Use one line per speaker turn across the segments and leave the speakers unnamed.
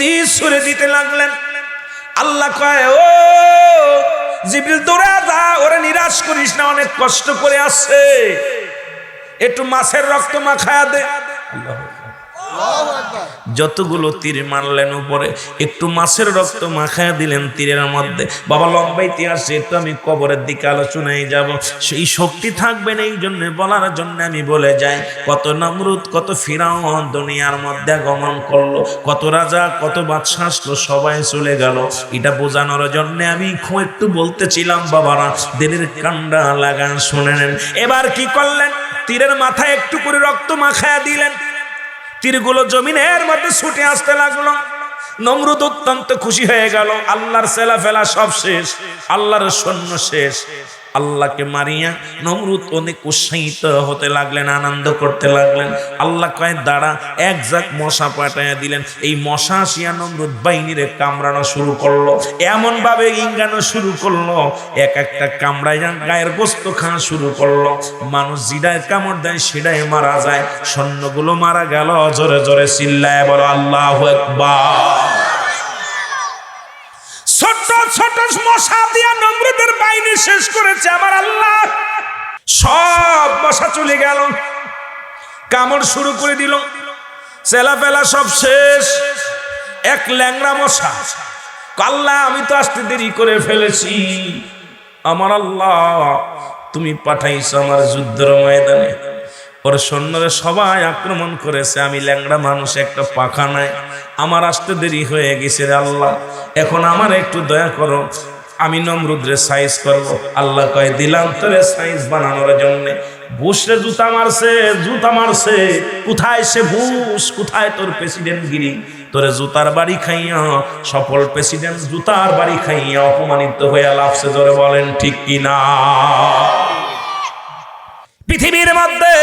তীর ছুড়ে দিতে লাগলেন। আল্লাহ কয়, ও জিবিল দৌড়া যা, ওরে নিরাশ করিস না, অনেক কষ্ট করে আসছে। একটু মাছের রক্ত মাখায়া দে। যতগুলো তীর মারলেন উপরে, একটু মাছের রক্ত মাখায়া দিলেন তীরের মধ্যে। বাবা, লম্বা ইতিহাস একটু আমি কবরের দিকে আলোচনায় যাব, সেই শক্তি থাকবে না এই জন্য বলার জন্য আমি বলে যাই, কত নমরুদ, কত ফিরাউন দুনিয়ার মধ্যে গমন করল, কত রাজা, কত বাদশাহ আসলো, সবাই চলে গেল। এটা বোঝানোর জন্য আমি খুব একটু বলতেছিলাম, বাবারা দিনের কান্ডা লাগান শুনে নেন। এবার কি করলেন? তীরের মাথায় একটু করে রক্ত মাখায়া দিলেন। তীরগুলো জমিনের মধ্যে ছুটে আসতে লাগল। নমরুদ অত্যন্ত খুশি হয়ে গেল। আল্লাহর সেলা ফেলা সব শেষ। আল্লাহর সৈন্য শেষ। আল্লাহকে মারিয়া নমরুদ অনেক উৎসাহিত হতে লাগলেন, আনন্দ করতে লাগলেন। আল্লাহ কয়, দাঁড়া, এক জাক মশা পাঠাইয়া দিলেন। এই মশা আসিয়া নমরুদ বাহিনীরে কামড়ানো শুরু করল এমন ভাবে ইঙ্গানো শুরু করল, এক একটা কামড়াইয়া গায়ের গোস্ত খাওয়া শুরু করল। মানুষ জিডায় কামড় দেয়, সেটাই মারা যায়। সৈন্যগুলো মারা গেল, জোরে জোরে চিল্লায় বলো, আল্লাহ একবার ছোট ছোট মশা দিয়া নমরুদের বাহিনী শেষ করেছে, আমার আল্লাহ। সব মশা চলে গেল। কামড় শুরু করে দিল। চেলা ফেলা সব শেষ। এক ল্যাংড়া মশা। কাল্লা আমি তো আসতে দেরি করে ফেলেছি। আমার আল্লাহ, তুমি পাঠাইছো আমার যুদ্ধের ময়দানে। ওর সৈন্যরা সবাই আক্রমণ করেছে। আমি ল্যাংড়া মানুষ, একটা পাখা নাই। আমার আসতে দেরি হয়ে গেছে রে আল্লাহ। এখন আমার একটু দয়া করো। আমি নমরুদ্রে সাইজ করব। আল্লাহ কয়, দিলাম তোরে সাইজ বানানোর জন্য। বুসরে জুতা মারছে জুতা মারছে। কোথায় সে বুস কোথায় তোর প্রেসিডেন্ট গিরি? তোরে জুতার বাড়ি খাইয়া, সফল প্রেসিডেন্ট জুতার বাড়ি খাইয়া অপমানিত হয়ে লাভছে ধরে বলেন, ঠিক কিনা পৃথিবীর মধ্যে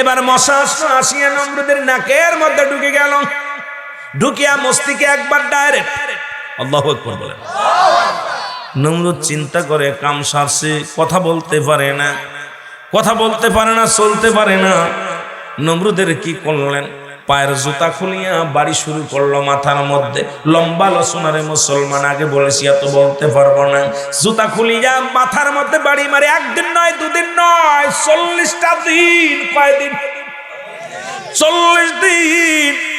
এবার মশা আসিয়া নমরুদের নাকের মধ্যে ঢুকে গেল। ঢুকিয়া মস্তিকে একবার ডাইরেক্ট আল্লাহ একবার বলেন। নমরুদ চিন্তা করে, কাম সারছে, কথা বলতে পারে না। কথা বলতে পারে না, চলতে পারে না। নমরুদের কি করলেন? পায়ের জুতা খুলিয়া বাড়ি শুরু করল মাথার মধ্যে। লম্বা লসুনারে মুসলমান, আগে বলেছি এত বলতে পারব না। জুতা খুলিয়া মাথার মধ্যে বাড়ি মারে, একদিন নয়, দুদিন নয়, চল্লিশটা দিন, কয়দিন? চল্লিশ দিন।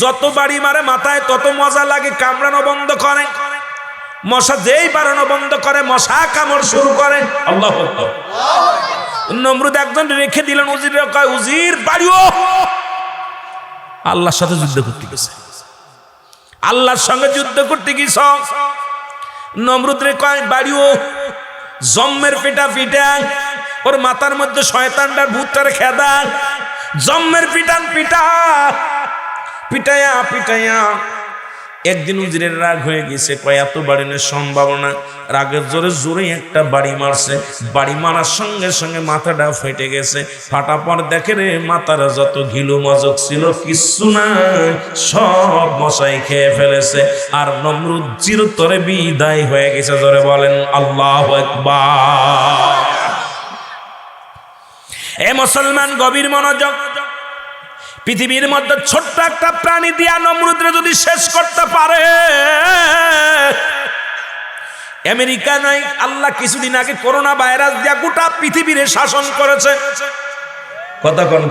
যত বাড়ি মারে মাথায় তত মজা লাগে, কামড়ানো বন্ধ করে। মশা যেই বাড়ানো বন্ধ করে, মশা কামড় শুরু করে। আল্লাহ নমরুদ একজন রেখে দিলেন, উজির কয়, উজির, বাড়িও। আল্লাহর সাথে যুদ্ধ করতে গেছে। আল্লাহর সঙ্গে যুদ্ধ করতে গেছ। নমরুদ রে কয়, বাড়িও। জম্মের পিটা পিটা ওর মাথার মধ্যে শয়তানটার ভূতটার খেদা। জম্মের পিটান পিটা পিটায়া পিটায়া একদিন উজিরের রাগ হয়ে গেছে, কয়, এত বাড়িনের সম্ভাবনা। রাগের জোরে জোরে একটা বাড়ি মারছে। বাড়ি মারার সঙ্গে সঙ্গে মাথাটা ফেটে গেছে। ফাটা পর দেখে রে, মাথার যত ঘিলু মজক ছিল, কিচ্ছু না সব মশাই খেয়ে ফেলেছে। আর নমরুদ চিরতরে বিদায় হয়ে গেছে, জোরে বলেন, আল্লাহ একবার এ মুসলমান গভীর মনোযোগ পৃথিবীর মধ্যে ছোট্ট একটা প্রাণী দিয়া নমরুদ্রে যদি শেষ করতে পারে, আমেরিকা নাই আল্লাহ কিছুদিন আগে করোনা ভাইরাস দিয়া গোটা পৃথিবীর শাসন করেছে। কথা কন।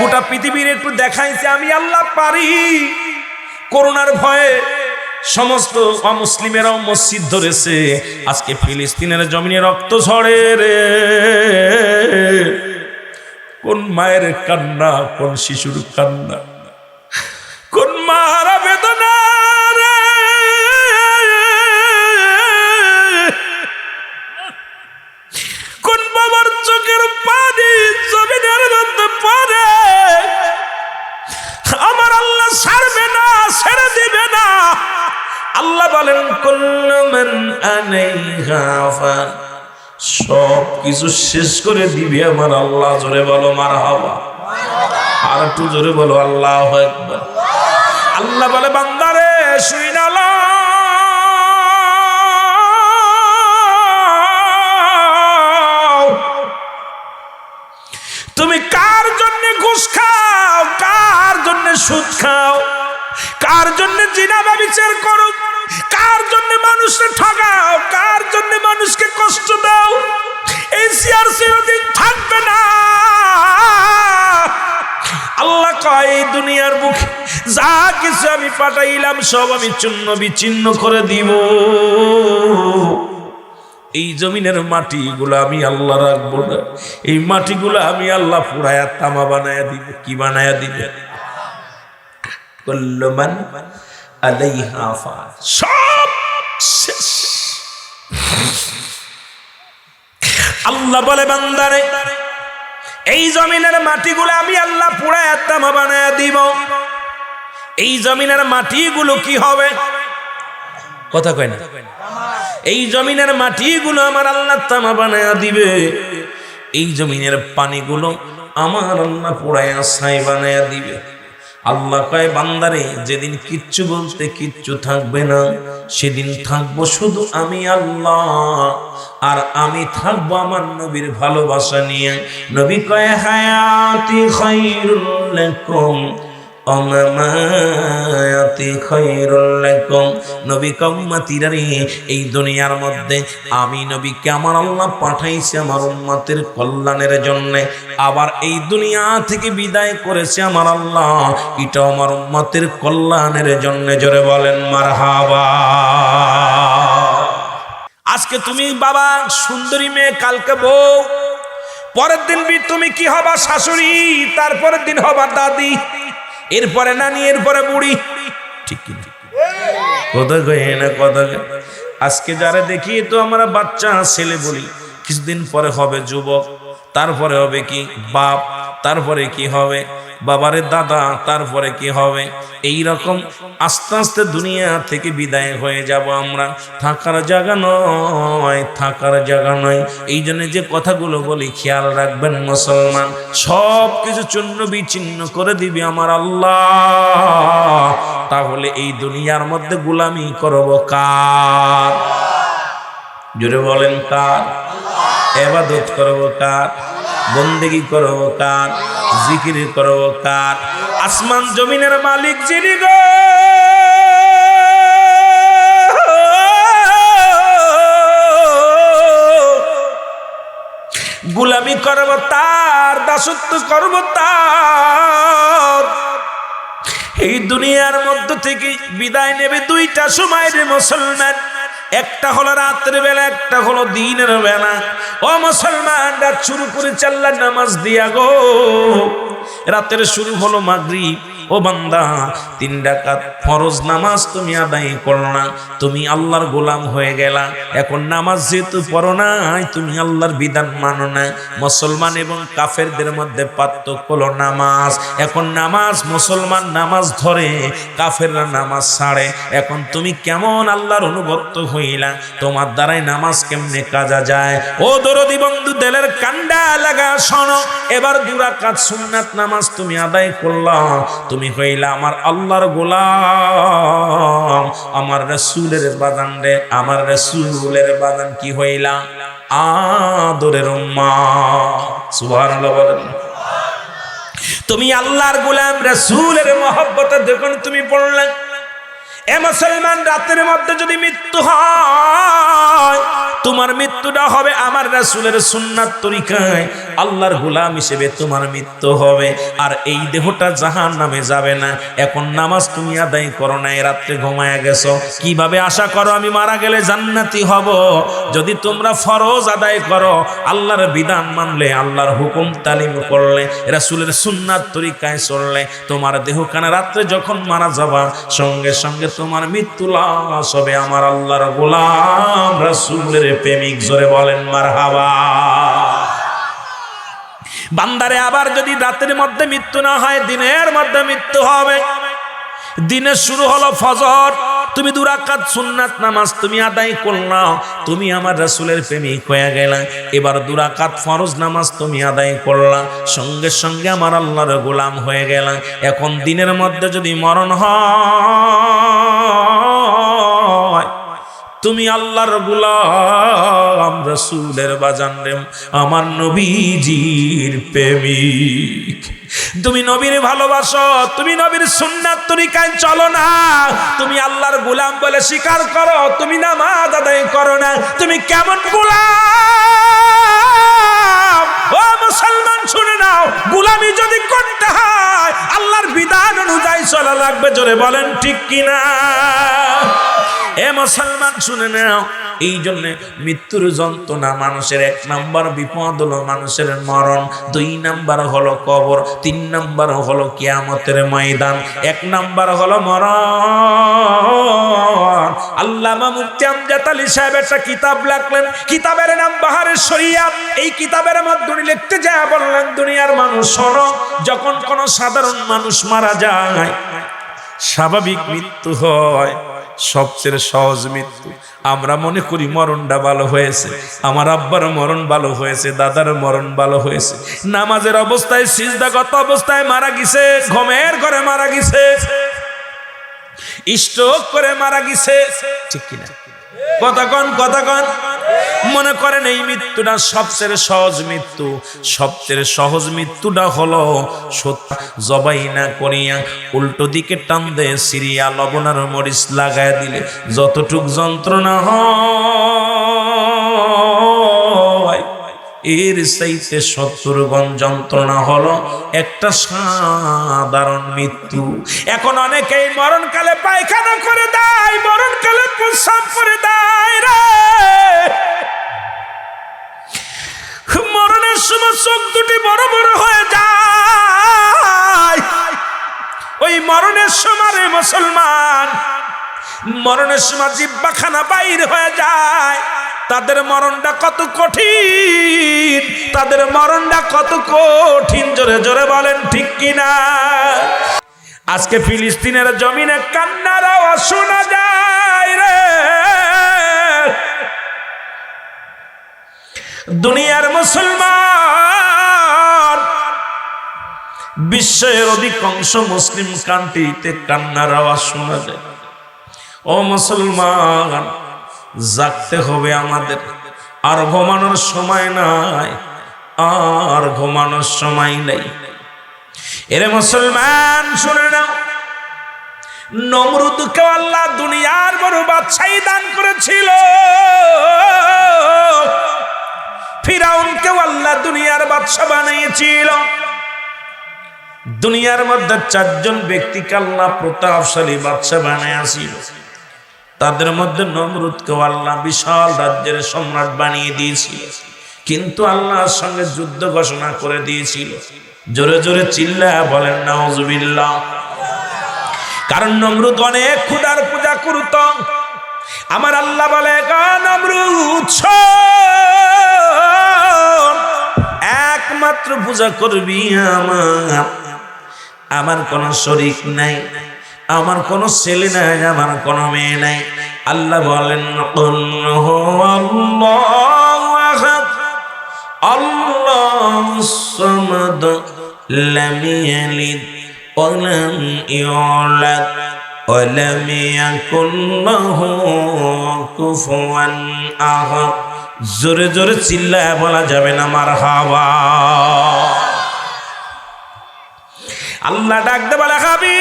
গোটা পৃথিবীর একটু দেখাইছে, আমি আল্লাহ পারি। করোনার ভয়ে সমস্ত অমুসলিমেরাও মসজিদ ধরেছে। আজকে ফিলিস্তিনের জমিনে রক্ত ঝরে রে। কোন মায়ের কান্না, কোন শিশুর কান্না? কোন মারা বেদনা কোন বাবার চোখের পানি জমিনের মধ্যে পড়ে? আমার আল্লাহ ছাড়বে না, ছেড়ে দিবে না। আল্লাহ বলেন কুল্লুমান আলাইহা ফান সব কিছু শেষ করে দিবি আমার আল্লাহ, জোরে বলো মার হবা আর একটু জোরে বলো, আল্লাহ আল্লাহ বলে, বান্দারে, শুই তুমি কার জন্য ঘুষ খাও? কার জন্য সুদ খাও? কার জন্য জিনা ব্যবচার করো? কার জন্য মানুষকে ঠকাও কার জন্য মানুষকে কষ্ট দাও? এই সিয়ার চিরদিন থাকবে না। আল্লাহ কয় দুনিয়ার মুখে যা কিছু আমি পাঠাইলাম, সব আমি চূন্য বিচ্ছিন্ন করে দিব। এই জমিনের মাটিগুলো আমি আল্লাহ রাখব না। এই মাটিগুলো আমি আল্লাহ পুরায়া তামা বানায়া দিব। কি বানায়া দিবে? কল্লমান আলাইহা। সব শেষ। আল্লাহ বলে, বান্দারে, এই জমিনের মাটিগুলো আমি আল্লাহ পুরায়া তামা বানায়া দিব। এই জমিনের মাটিগুলো কি হবে? কথা কয় না। এই জমিনের মাটিগুলো আমার আল্লাহ তামা বানায়া দিবে। এই জমিনের পানিগুলো আমার আল্লাহ পোড়ায়া ছাই বানায়া দিবে। আল্লাহ কয়, বান্দারে, যেদিন কিচ্ছু বলতে কিচ্ছু থাকবে না, সেদিন থাকব শুধু আমি আল্লাহ। আর আমি থাকব আমার নবীর ভালোবাসা নিয়ে। নবী কয়, হায়াতি খাইরুল নবী কম্মাতিরা রে এই দুনিয়ার মধ্যে আমি নবীকে কল্যাণের জন্য। আবার এই দুনিয়া থেকে বিদায় করেছে আমার আল্লাহ। এটা আমার উম্মতের কল্যাণের জন্য, জোরে বলেন মারহাবা। আজকে তুমি বাবা সুন্দরী মেয়ে, কালকে বউ। পরের দিন তুমি কি হবা শাশুড়ি? তারপরের দিন হবা দাদি। এরপরে নানি, এরপরে বুড়ি ঠিক কি না? কথা কয়ে না, কথা কয়ে। আজকে যারা দেখি তো আমরা বাচ্চা, ছেলে বলি কিছুদিন পরে হবে যুবক, তারপরে হবে কি বাপ, তারপরে কি হবে বাবারে দাদা, তারপরে কি হবে? এই রকম আস্তে আস্তে দুনিয়া থেকে বিদায় হয়ে যাব আমরা। থাকার জায়গা নয়, থাকার জায়গা নয়। এই জন্য যে কথাগুলো বলি, খেয়াল রাখবেন মুসলমান। সব কিছু চূর্ণ বিচ্ছিন্ন করে দিবি আমার আল্লাহ। তাহলে এই দুনিয়ার মধ্যে গুলামি করব কার? জুড়ে বলেন কার? এবাদত করব কার? বন্দেগি করব কার? জিকির করব কার আসমান জমিনের মালিক যিনি গো? গুলামি করব তার, দাসত্ব করব তার। এই দুনিয়ার মধ্য থেকে বিদায় নেবে দুইটা সময় রে মুসলমান। একটা হলো রাতের বেলা, একটা হলো দিনের বেলা। ও মুসলমান রাত শুরু করে চাল্লা নামাজ দিয়া গো। রাতের শুরু হলো মাগরিব ও বান্দা, তিন ডাকাত ফরজ নামাজ তুমি আদায় করো না, তুমি আল্লাহর গোলাম হয়ে গেলা। এখন নামাজ যেহেতু পড়ো নাই, তুমি আল্লাহর বিধান মানো না। মুসলমান এবং কাফেরদের মধ্যে পার্থক্য হলো নামাজ। এখন নামাজ মুসলমান নামাজ ধরে, কাফেররা নামাজ ছাড়ে। এখন তুমি কেমন আল্লাহর অনুগত্য হইলা, তোমার দ্বারাই নামাজ কেমনে কাজা যায়? ও দরদি বন্ধু, দেলের কান্ডা লাগা শোনো। এবার দুরাকাত সুন্নাত নামাজ তুমি আদায় করলা তুমি হইলা আমার আল্লাহর গোলাম। আমার রসুলের বাদান রে, আমার রসুলের বাদান কি হইলা? আদরের মা তুমি আল্লাহর গোলাম, রসুলের মহব্বত দেখুন তুমি পড়লেন এ মুসলমান, রাতের মধ্যে যদি মৃত্যু হয়, তোমার মৃত্যুটা হবে আমার রাসূলের সুন্নাত তরিকায়। আল্লাহর গোলাম হিসেবে তোমার মৃত্যু হবে। আর এই দেহটা জাহান নামে যাবে না। এখন নামাজ তুমি আদায় করো না রাত্রে ঘুমায় গেছো। কীভাবে আশা করো আমি মারা গেলে জান্নাতি হব? যদি তোমরা ফরজ আদায় করো, আল্লাহর বিধান মানলে, আল্লাহর হুকুম তালিম করলে, রাসূলের সুন্নাত তরিকায় চললে, তোমার দেহখানা রাত্রে যখন মারা যাবা, সঙ্গে সঙ্গে তোমার মৃত্যু লাশ হবে আমার আল্লাহর গোলাম রাসূলের প্রেমিক, জোরে বলেন মারহাবা। বান্দারে, আবার যদি রাতের মধ্যে মৃত্যু না হয়, দিনের মধ্যে মৃত্যু হবে। দিনে শুরু হলো ফজর তুমি দুরাকাত সুন্নাত নামাজ তুমি আদায় করলা তুমি আমার রাসূলের প্রেমিক হয়ে গেলা। এবার দুরাকাত ফরজ নামাজ তুমি আদায় করলা, সঙ্গে সঙ্গে আমার আল্লাহর গোলাম হয়ে গেলা। এখন দিনের মধ্যে যদি মরণ হয়, তুমি আল্লাহর গুলাম রসুলের বাজান রে, আমার নবীজির প্রেমিক। তুমি নবীর ভালোবাসো, তুমি নবীর সুন্নাত তরিকায় চলো না। তুমি আল্লাহর গোলাম বলে স্বীকার করো, তুমি নামাজ আদায় করো না। তুমি কেমন গোলাম? ও মুসলমান, শুনে নাও, গোলামি যদি করতে হয়, আল্লাহর বিধান অনুযায়ী চলা লাগবে, জোরে বলেন ঠিক কিনা? এ মুসলমান, শুনে নাও। এই জন্য মৃত্যুর যন্ত্রণা মানুষের এক নাম্বার, বিপদ হলো মানুষের মরণ। দুই নাম্বার হলো কবর, তিন নাম্বার হলো কিয়ামতের ময়দান। এক নাম্বার হলো মরণ। আল্লামা মুফতি আমজাদ আলী সাহেব একটা কিতাব লিখলেন। কিতাবের নাম বাহারের শরিয়াত। এই কিতাবের মাধ্যমে লিখতে যায় বললেন, দুনিয়ার মানুষ শোনো, যখন কোন সাধারণ মানুষ মারা যায়, স্বাভাবিক মৃত্যু হয়। সবচেয়ে সহজ মৃত্যু। আমরা মনে করি মরণটা ভালো হয়েছে। আমার আব্বার মরণ ভালো হয়েছে, দাদার মরণ ভালো হয়েছে। নামাজের অবস্থায়, সিজদাগত অবস্থায় মারা গেছে, ঘমের করে মারা গেছে। স্ট্রোক করে মারা গেছে। ঠিক কিনা? কতক্ষণ কতক্ষণ? মনে করেন এই মৃত্যুটা সবচেয়ে সহজ মৃত্যু। সবচেয়ে সহজ মৃত্যুটা হলো সত্য। জবাই না করিয়া উল্টো দিকে টান দে সিরিয়া লবণার মরিচ লাগায় দিলে যতটুক যন্ত্রণা হয় এর চাইতে সত্তর গণ যন্ত্রণা হলো একটা সাধারণ মৃত্যু। এখন অনেকেই মরণকালে পায়খানা করে দেয়, মরণকালে প্রস্রাব করে দেয় রে। মরণের সময় চোখ দুটি বড় বড় হয়ে যায়। ওই মরণের সময় মুসলমান, মরণের সময় জিব্বাখানা বাইর হয়ে যায়। তাদের মরণটা কত কঠিন? তাদের মরণটা কত কঠিন? জোরে জোরে বলেন, ঠিক কিনা? আজকে ফিলিস্তিনের জমিনে কান্নার আওয়াজ শোনা যায় রে। দুনিয়ার মুসলমান, বিশ্বের অধিকাংশ মুসলিম কান্ট্রিতে কান্নার আওয়াজ শোনা যায়। ও মুসলমান জাগতে হবে আমাদের। আর ঘুমানোর সময় নাই, আর ঘুমানোর সময় নেই। এরে মুসলমান, শুনে নাও। নমরুদকে আল্লাহ দুনিয়ার বড় বাদশাহী দান করেছিল। ফিরাউনকেও আল্লাহ দুনিয়ার বাদশা বানিয়েছিল। দুনিয়ার মধ্যে চারজন ব্যক্তিকে আল্লাহ প্রতাপশালী বাদশা বানিয়েছিল। তাদের মধ্যে নমরুদকেও আল্লাহ বিশাল রাজ্যের সম্রাট বানিয়ে দিয়েছিল। কিন্তু আল্লাহর সঙ্গে যুদ্ধ ঘোষণা করে দিয়েছিল। জোরে জোরে চিল্লা বলেন না নাউজুবিল্লাহ। কারণ নমরুদ অনেক খুদার পূজা করত। আমার আল্লাহ বলে একমাত্র পূজা করবি আমার। আমার কোনো শরিক নাই। আমার কোনো ছেলে নাই আমার কোনো মেয়ে নাই। আল্লাহ বলেন "কুল হুয়াল্লাহু আহাদ, আল্লাহুস সামাদ, লাম ইয়ালিদ ওয়ালাম ইউলাদ ওয়ালাম ইয়াকুল লাহু কুফুয়ান জোরে জোরে চিল্লায় বলা যাবে না মারহাবা আল্লাহ ডাকতে বলে খাবি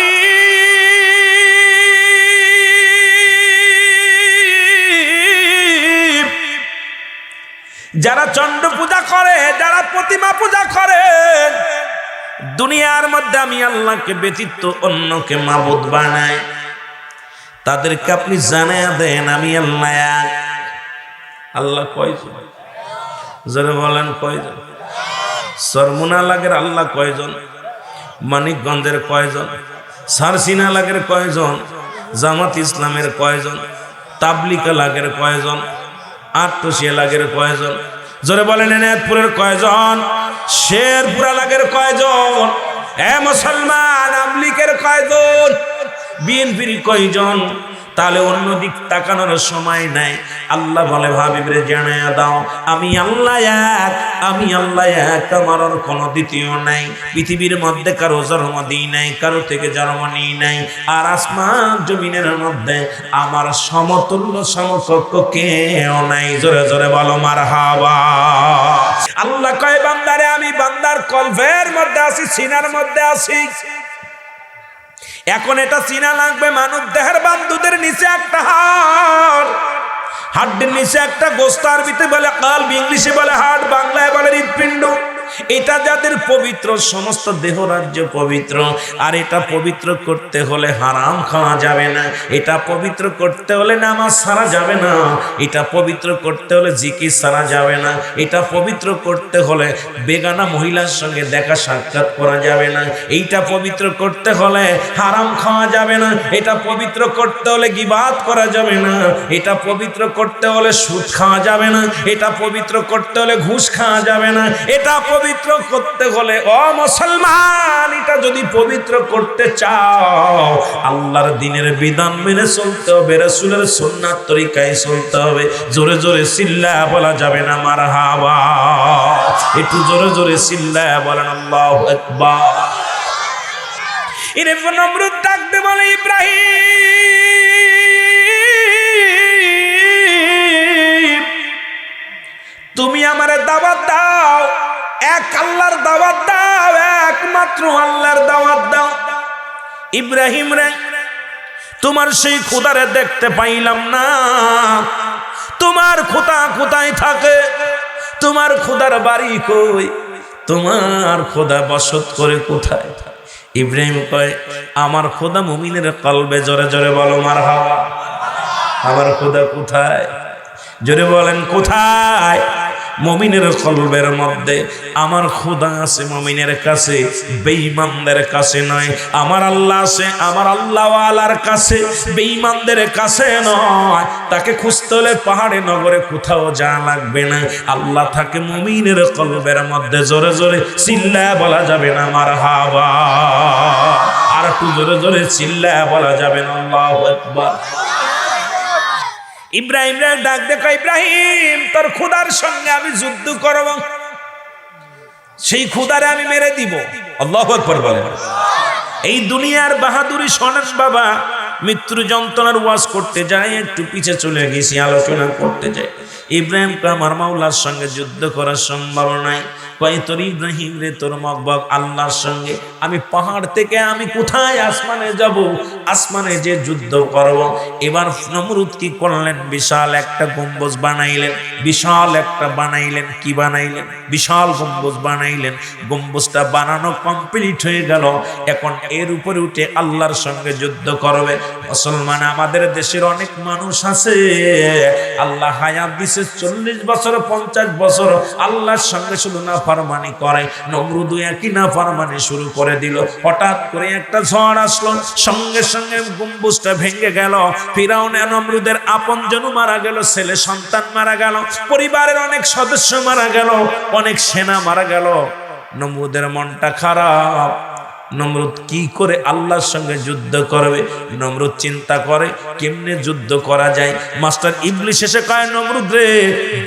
যারা চন্ড পূজা করে, যারা প্রতিমা পূজা করে, দুনিয়ার মধ্যে আমি আল্লাহকে ব্যতীত অন্যকে মাবুদ বানাই। তাদেরকে আপনি জানায়া দেন, আমি আল্লাহ আল্লাহ কয়জন? যারা বলেন কয়জন? সরমুনা লাগের আল্লাহ কয়জন? মানিকগঞ্জের কয়জন? সারসিনা লাগের কয়জন? জামাত ইসলামের কয়জন? তাবলিকা লাগের কয়জন? আটটসিয়া লাগের কয়জন? জোরে বলেন, এনায়তপুরের কয়জন? শেরপুরা লাগের কয়জন? এ মুসলমান, আমলিকের কয়জন? বিএনপির কয়জন? তাহলে অন্য দিক তাকানোর সময় নাই। আল্লাহ বলে ভাবিবরে জানায়া দাও, আমি আল্লাহ এক, আমি আল্লাহ এক, আমার আর কোনো দ্বিতীয় নাই। পৃথিবীর মধ্যে কারও জন্ম দিই নাই, কারও থেকে জন্ম নিই নাই। আর আসমান জমিনের মধ্যে আমার সমতুল্য সমকক্ষ কেউ নাই। জোরে জোরে বলো মার হাওয়া আল্লাহ কয়, বান্দারে, আমি বান্দার কলভের মধ্যে আছি, সিনার মধ্যে আছি। এখন এটা চিনা লাগবে মানুষ দেহের বান্ধুদের নিচে একটা হার হাড্ডের নিচে একটা গোস্তার ভিতরে বলে কাল ইংলিশে বলে হাড়, বাংলায় বলে হৃৎপিণ্ড। এটা যাদের পবিত্র, সমস্ত দেহ রাজ্য পবিত্র, আর এটা পবিত্র করতে হলে হারাম খাওয়া যাবে না। এটা পবিত্র করতে হলে নামাজ সারা যাবে না। এটা পবিত্র করতে হলে জিকির সারা যাবে না। এটা পবিত্র করতে হলে বেগানা মহিলার সঙ্গে দেখা সাক্ষাৎ করা যাবে না। এইটা পবিত্র করতে হলে হারাম খাওয়া যাবে না। এটা পবিত্র করতে হলে গিবাদ করা যাবে না। এটা পবিত্র করতে হলে সুদ খাওয়া যাবে না। এটা পবিত্র করতে হলে ঘুষ খাওয়া যাবে না। এটা পবিত্র করতে হলে, ও মুসলমান, এটা যদি পবিত্র করতে চাও, আল্লাহর দিনের বিধান মেনে চলতে হবে, রসুলের সুন্নাত তরিকায় চলতে হবে। জোরে জোরে সিল্লা বলা যাবে না মার হাওয়া একটু জোরে জোরে সিল্লা বলেন, আল্লাহ একবার এরে নমরুদ ডাকতে বলে একমাত্র আল্লাহর দাওয়াত দাও। ইব্রাহিম রে, তোমার সেই খুদারে দেখতে পাইলাম না। তোমার খোদা কোথায় থাকে। তোমার খোদার বাড়ি কই? তোমার খোদা বসত করে কোথায়? ইব্রাহিম কয়, আমার খোদা মুমিনের কলবে জোরে জোরে বলো মার হাওয়া আমার খোদা কোথায়? জোরে বলেন, কোথায়? মমিনের কলবের মধ্যে, আমার খোদা আছে মমিনের কাছে, বেঈমানদের কাছে নয়, আমার আল্লাহ আছে, আমার আল্লাহ আলার কাছে, বেঈমানদের কাছে নয়। তাকে খুঁজতে পাহাড়ে, নগরে কোথাও যা লাগবে না। আল্লাহ থাকে মমিনের কলবের মধ্যে জোরে জোরে চিল্লা বলা যাবে না আমার হাওয়া আর একটু জোরে জোরে চিল্লা বলা যাবে না, আল্লাহ আকবার। ইব্রাহিম ডাক দেখো, ইব্রাহিম, তোর খুদার সঙ্গে আমি যুদ্ধ করব। সেই খুদারে আমি মেরে দিব। এই দুনিয়ার বাহাদুরি শোনেন বাবা, মৃত্যুর যন্ত্রণার ওয়াজ করতে যাই, একটু পিছে চলে গেছি, আলোচনা করতে যাই। ইব্রাহিমকে আমার মাওলার সঙ্গে যুদ্ধ করার সম্ভাবনা নাই আমি পাহাড় থেকে আমি কোথায় আসমানে যাব? আসমানে যে যুদ্ধ করব। এবার নমরুদ কি করলেন? বিশাল একটা বানাইলেন। বিশাল একটা বানাইলেন। কি বানাইলেন? বিশাল বানাইলেন। গম্বুজটা বানানো কমপ্লিট হয়ে গেল। এখন এর উপরে উঠে আল্লাহর সঙ্গে যুদ্ধ করবে। মুসলমান আমাদের দেশের অনেক মানুষ আছে। আল্লাহ হায়াত দিছে চল্লিশ বছর, পঞ্চাশ বছর। আল্লাহর সঙ্গে শুধু না ফারমানি করে নমরুদু একই নাফারমানি শুরু করে দিল। হঠাৎ করে একটা ঝড় আসলো, সঙ্গে সঙ্গে গম্বুজটা ভেঙে গেল। ফিরাউনে নমরুদের আপন জনু মারা গেল, ছেলে সন্তান মারা গেল, পরিবারের অনেক সদস্য মারা গেল, অনেক সেনা মারা গেল। নমরুদের মনটা খারাপ। নমরুদ কি করে আল্লাহর সঙ্গে যুদ্ধ করবে? নমরুদ চিন্তা করে, কেমনে যুদ্ধ করা যায়? মাস্টার ইবলিশ এসে কয়, নমরুদ রে,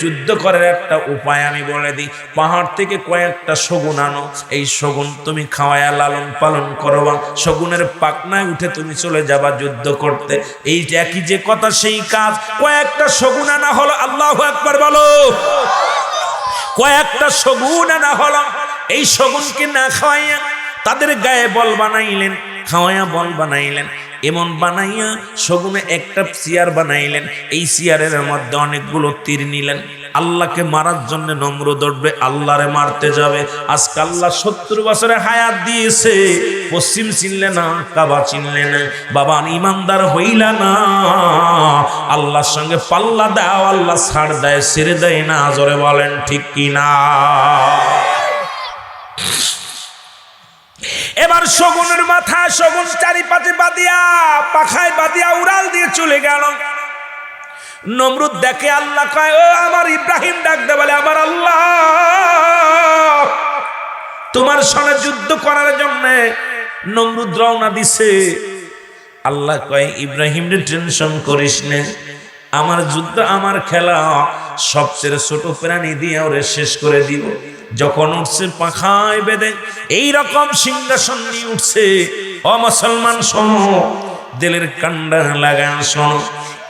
যুদ্ধ করার একটা উপায় আমি বলে দিই। পাহাড় থেকে কয়েকটা শগুন আনো। এই শগুন তুমি খাওয়ায়া লালন পালন করবা। শগুনের পাকনায় উঠে তুমি চলে যাবা যুদ্ধ করতে। এই একই যে কথা, সেই কাজ। কয়েকটা শগুন আনা হলো, আল্লাহ একবার বলো। কয়েকটা শগুন আনা হলো। এই শগুনকে না খাওয়াইয়া তাদের গায়ে বল বানাইলেন খাওয়াইয়া বল বানাইলেন, এমন বানাইয়া শগুনে একটা চেয়ার বানাইলেন। এই চেয়ারের মধ্যে অনেকগুলো তীর নিলেন। আল্লাহকে মারার জন্য নম্র দৌড়বে, আল্লাহরে মারতে যাবে। আজকে আল্লাহ সত্তর বছরে হায়াত দিয়েছে। পশ্চিম চিনলে না, কাবা চিনলে না, বাবা ইমানদার হইলা না। আল্লাহর সঙ্গে পাল্লা দাও, আল্লাহ ছাড় দেয়, ছেড়ে দেয় না, জোরে বলেন ঠিক কিনা? এবার শগুনের মাথা, শগুন চারিপাশে বাদিয়া পাখায় বাদিয়া উড়াল দিয়ে চলে গেল। নমরুদ দেখে আল্লাহ কয়, ও আমার ইব্রাহিম ডাকতে বলে, আমার আল্লাহ, তোমার সঙ্গে যুদ্ধ করার জন্য নমরুদ রওনা দিছে। আল্লাহ কয়, ইব্রাহিম টেনশন করিস নে, আমার যুদ্ধ, আমার খেলা সবচেয়ে ছোট প্রাণী দিয়ে ওরে শেষ করে দিব। যখন উঠছে পাখায় বেঁধে এই রকম সিংহাসন নিয়ে উঠছে। অ মুসলমান, শোনো, দিলের কান্ডা লাগান, শোনো।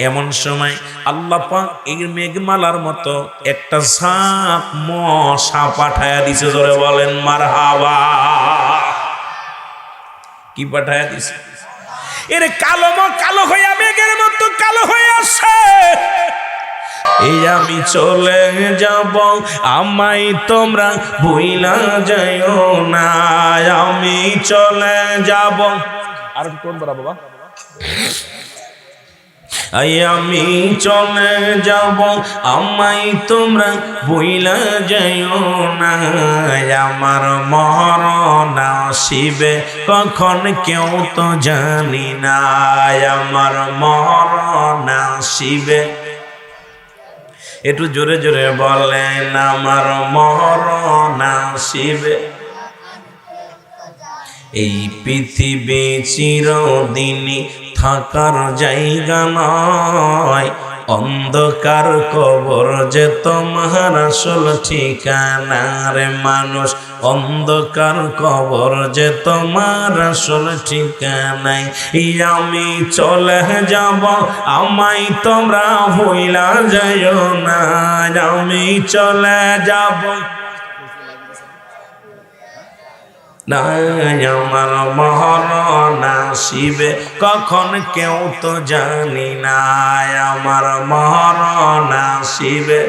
এমন সময় আল্লাহ পাক এই মেঘমালার মতো একটা সাপ মশা পাঠায়া দিছে ধরে বলেন মার হাওয়া কি পাঠায়া দিছে? এর কালো ম, কালো হইয়া মেঘের মতো আমি চলে যাব আমাই তোমরা ভুইলা যাইও না। আমি চলে যাব। আর কোন বড় বাবা। আমি চলে যাব আমাই তোমরা বইলা যাইও না। আমার মরণ শিবে কখন কেউ তো জানি না। আমার মরণ আসিবে। একটু জোরে জোরে বলেন আমার মরণ শিবে এই পৃথিবী চিরদিনই থাকার জায়গা নয়। অন্ধকার কবর যে তোমার আসল ঠিকানা রে মানুষ। অন্ধকার কবর যে তোমার আসল ঠিকানায় আমি চলে যাব আমাই তোমরা হইলা যায় না। আমি চলে যাব নাই আমার মহর আসিবে কখন কেউ তো জানি না আমার মহর আসিবে